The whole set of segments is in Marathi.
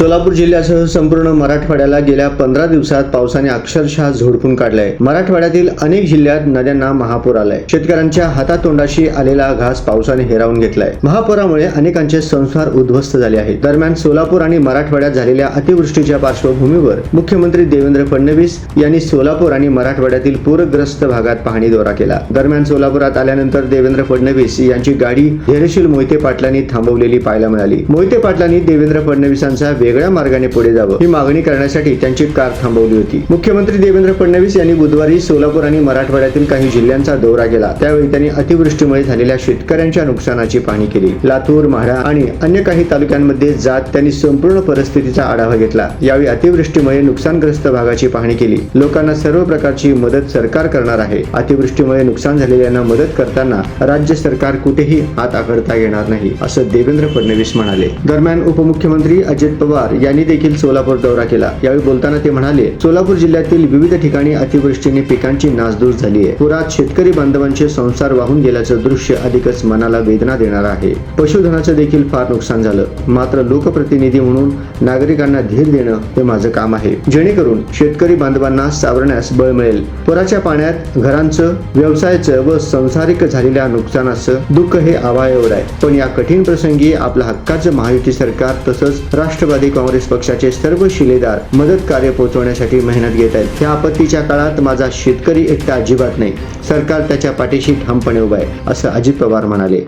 सोलापूर जिल्ह्यासह संपूर्ण मराठवाड्याला गेल्या पंधरा दिवसात पावसाने अक्षरशः झोडपून काढलाय. मराठवाड्यातील अनेक जिल्ह्यात नद्यांना महापूर आलाय. शेतकऱ्यांच्या हातातोंडाशी आलेला घास पावसाने हिरावून घेतलाय. महापुरामुळे अनेकांचे संसार उद्ध्वस्त झाले आहेत दरम्यान सोलापूर आणि मराठवाड्यात झालेल्या अतिवृष्टीच्या पार्श्वभूमीवर मुख्यमंत्री देवेंद्र फडणवीस यांनी सोलापूर आणि मराठवाड्यातील पूरग्रस्त भागात पाहणी दौरा केला. दरम्यान सोलापुरात आल्यानंतर देवेंद्र फडणवीस यांची गाडी धैर्यशील मोहिते पाटलांनी थांबवलेली पाहायला मिळाली. मोहिते पाटलांनी देवेंद्र फडणवीसांचा वेगळ्या मार्गाने पुढे जावं ही मागणी करण्यासाठी त्यांची कार थांबवली होती. मुख्यमंत्री देवेंद्र फडणवीस यांनी बुधवारी सोलापूर आणि मराठवाड्यातील काही जिल्ह्यांचा दौरा केला. त्यावेळी त्यांनी अतिवृष्टीमुळे झालेल्या शेतकऱ्यांच्या नुकसानाची पाहणी केली. लातूर म्हाडा आणि अन्य काही तालुक्यांमध्ये जात त्यांनी संपूर्ण परिस्थितीचा आढावा घेतला. यावेळी अतिवृष्टीमुळे नुकसानग्रस्त भागाची पाहणी केली. लोकांना सर्व प्रकारची मदत सरकार करणार आहे. अतिवृष्टीमुळे नुकसान झालेल्यांना मदत करताना राज्य सरकार कुठेही हात आखडता येणार नाही असं देवेंद्र फडणवीस म्हणाले. दरम्यान उपमुख्यमंत्री अजित पवार पवार यांनी देखील सोलापूर दौरा केला. यावेळी बोलताना ते म्हणाले सोलापूर जिल्ह्यातील विविध ठिकाणी अतिवृष्टीने पिकांची नासधूस झाली आहे. पुरात शेतकरी बांधवांचे संसार वाहून गेल्याचं दृश्य अधिकच मनाला वेदना देणार आहे. पशुधनाचं देखील फार नुकसान झालं. मात्र लोकप्रतिनिधी म्हणून नागरिकांना धीर देणं हे माझं काम आहे. जेणेकरून शेतकरी बांधवांना सावरण्यास बळ मिळेल. पुराच्या पाण्यात घरांचं व्यवसायाचं व संसारिक झालेल्या नुकसानाचं दुःख हे आवायावर आहे. पण या कठीण प्रसंगी आपलं हक्काचं महायुती सरकार तसंच राष्ट्रवादी काँग्रेस पक्षाचे सर्व शिलेदार मदत कार्य पोहोचवण्यासाठी मेहनत घेत आहेत. त्या आपत्तीच्या काळात माझा शेतकरी एकटा अजिबात नाही. सरकार त्याच्या पाठीशी ठामपणे उभा आहे असं अजित पवार म्हणाले.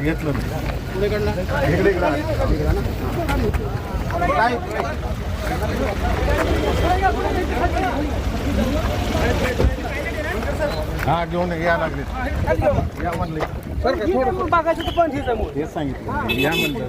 घेतलं हा घेऊन या लागले. या म्हणले. बागायचं तर पण. हेच सांगितलं. या म्हणलं.